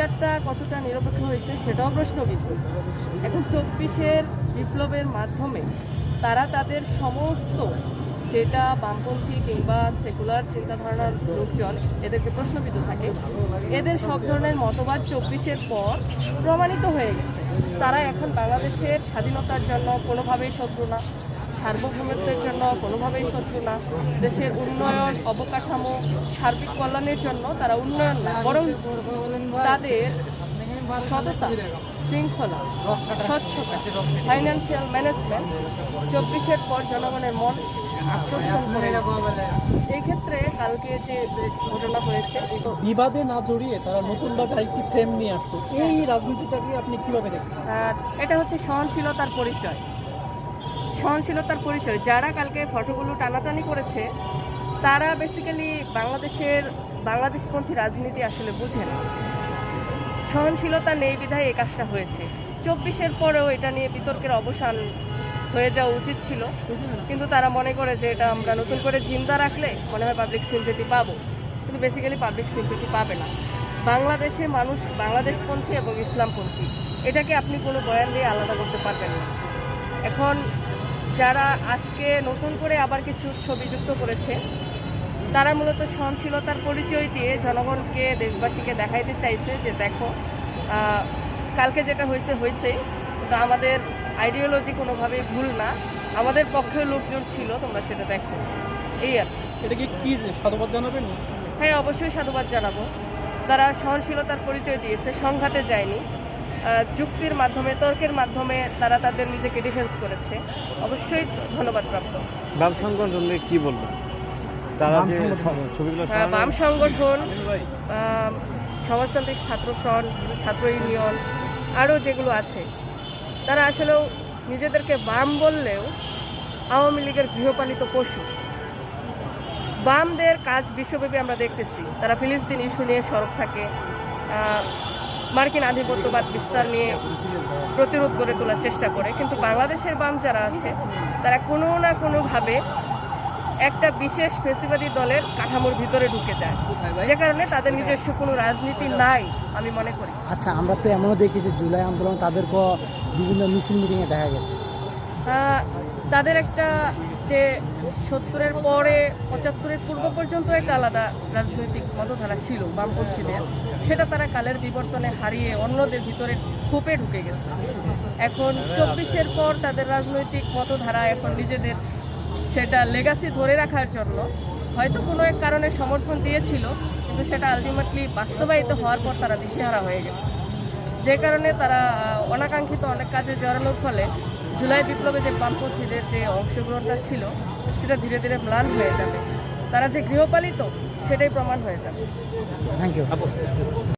বিচারটা কতটা নিরপেক্ষ হয়েছে সেটাও প্রশ্নবিদ্ধ। এখন চব্বিশের বিপ্লবের মাধ্যমে তারা তাদের সমস্ত যেটা বামপন্থী কিংবা সেকুলার চিন্তাধারণার লোকজন এদেরকে প্রশ্নবিদ্ধ থাকে। এদের সব ধরনের মতবাদ চব্বিশের পর প্রমাণিত হয়ে গেছে। তারা এখন বাংলাদেশের স্বাধীনতার জন্য কোনোভাবেই শত্রু না। সার্বভৌমত্বের জন্য কোনোভাবেই শত্রু না। দেশের উন্নয়ন অবকাঠামো সার্বিক কল্যাণের জন্য তারা উন্নয়ন না বরং তাদের সততা শৃঙ্খলা স্বচ্ছতা ফাইন্যান্সিয়াল ম্যানেজমেন্ট চব্বিশের পর জনগণের মন আকর্ষণ করে এই ক্ষেত্রে কালকে যে ঘটনা হয়েছে বিবাদে না জড়িয়ে তারা নতুনভাবে আরেকটি ফ্রেম নিয়ে আসতো এই রাজনীতিটাকে আপনি কীভাবে দেখছেন? এটা হচ্ছে সহনশীলতার পরিচয়। সহনশীলতার পরিচয়, যারা কালকে ফটোগুলো টানাটানি করেছে, তারা বেসিক্যালি বাংলাদেশের, বাংলাদেশপন্থী রাজনীতি আসলে বুঝে না। সহনশীলতা নেই বিধায় এই কাজটা হয়েছে। চব্বিশের পরেও এটা নিয়ে বিতর্কের অবসান হয়ে যাওয়া উচিত ছিল। কিন্তু তারা মনে করে যে এটা আমরা নতুন করে জিন্দা রাখলে মনে হয় পাবলিক সিম্পেথি পাবো। কিন্তু বেসিক্যালি পাবলিক সিম্পেথি পাবে না। বাংলাদেশে মানুষ বাংলাদেশপন্থী এবং ইসলামপন্থী, এটাকে আপনি কোনো বয়ান দিয়ে আলাদা করতে পারবেন না। এখন যারা আজকে নতুন করে আবার কিছু ছবি যুক্ত করেছে তারা মূলত সহনশীলতার পরিচয় দিয়ে জনগণকে দেশবাসীকে দেখাইতে চাইছে যে দেখো কালকে যেটা হয়েছে হয়েছেই কিন্তু আমাদের আইডিওলজি কোনোভাবেই ভুল না। আমাদের পক্ষে লোকজন ছিল তোমরা সেটা দেখো। এই আর কি। এটাকে কি সাধুবাদ জানাবেন হ্যাঁ অবশ্যই সাধুবাদ জানাব। তারা সহনশীলতার পরিচয় দিয়েছে সংঘাতে যায়নি। যুক্তির মাধ্যমে তর্কের মাধ্যমে তারা তাদের নিজেকে ডিফেন্স করেছে। অবশ্যই ধন্যবাদ প্রাপ্ত বাম সংগঠনে কি বলবেন? তারা যে ছবিগুলো বাম সংগঠন সমাজতান্ত্রিক ছাত্র ফ্রন্ট ছাত্র ইউনিয়ন আরও যেগুলো আছে তারা আসলেও নিজেদেরকে বাম বললেও আওয়ামী লীগের গৃহপালিত পশু। বামদের কাজ বিশ্বব্যাপী আমরা দেখতেছি। তারা ফিলিস্তিন ইস্যু নিয়ে সরব থাকে। আহ, মার্কিন আধিপত্যবাদ বিস্তার নিয়ে প্রতিরোধ গড়ে তোলার চেষ্টা করে। কিন্তু বাংলাদেশের বাম যারা আছে তারা কোনো না কোনোভাবে একটা বিশেষ ফেসিবাদী দলের কাঠামোর ভিতরে ঢুকে যায়। যে কারণে তাদের নিজস্ব কোনো রাজনীতি নাই আমি মনে করি। আচ্ছা আমরা তো এমনও দেখি যে জুলাই আন্দোলন তাদেরকে বিভিন্ন মিছিল মিটিংয়ে দেখা গেছে। তাদের একটা যে সত্তরের পরে, পঁচাত্তরের পূর্ব পর্যন্ত একটা আলাদা রাজনৈতিক মতধারা ছিল বামপন্থীদের। সেটা তারা কালের বিবর্তনে হারিয়ে অন্যদের ভিতরে খুপে ঢুকে গেছে। এখন চব্বিশের পর তাদের রাজনৈতিক মতধারা এখন নিজেদের সেটা লেগাসি ধরে রাখার জন্য। হয়তো কোনো এক কারণে সমর্থন দিয়েছিল, কিন্তু সেটা আলটিমেটলি বাস্তবায়িত হওয়ার পর তারা দিশেহারা হয়ে গেছে। যে কারণে তারা অনাকাঙ্ক্ষিত অনেক কাজে জড়ানোর ফলে জুলাই বিপ্লবে যে বামপন্থীদের যে অংশগ্রহণটা ছিল, সেটা ধীরে ধীরে ম্লান হয়ে যাবে। তারা যে গৃহপালিত, সেটাই প্রমাণ হয়ে যাবে। Thank you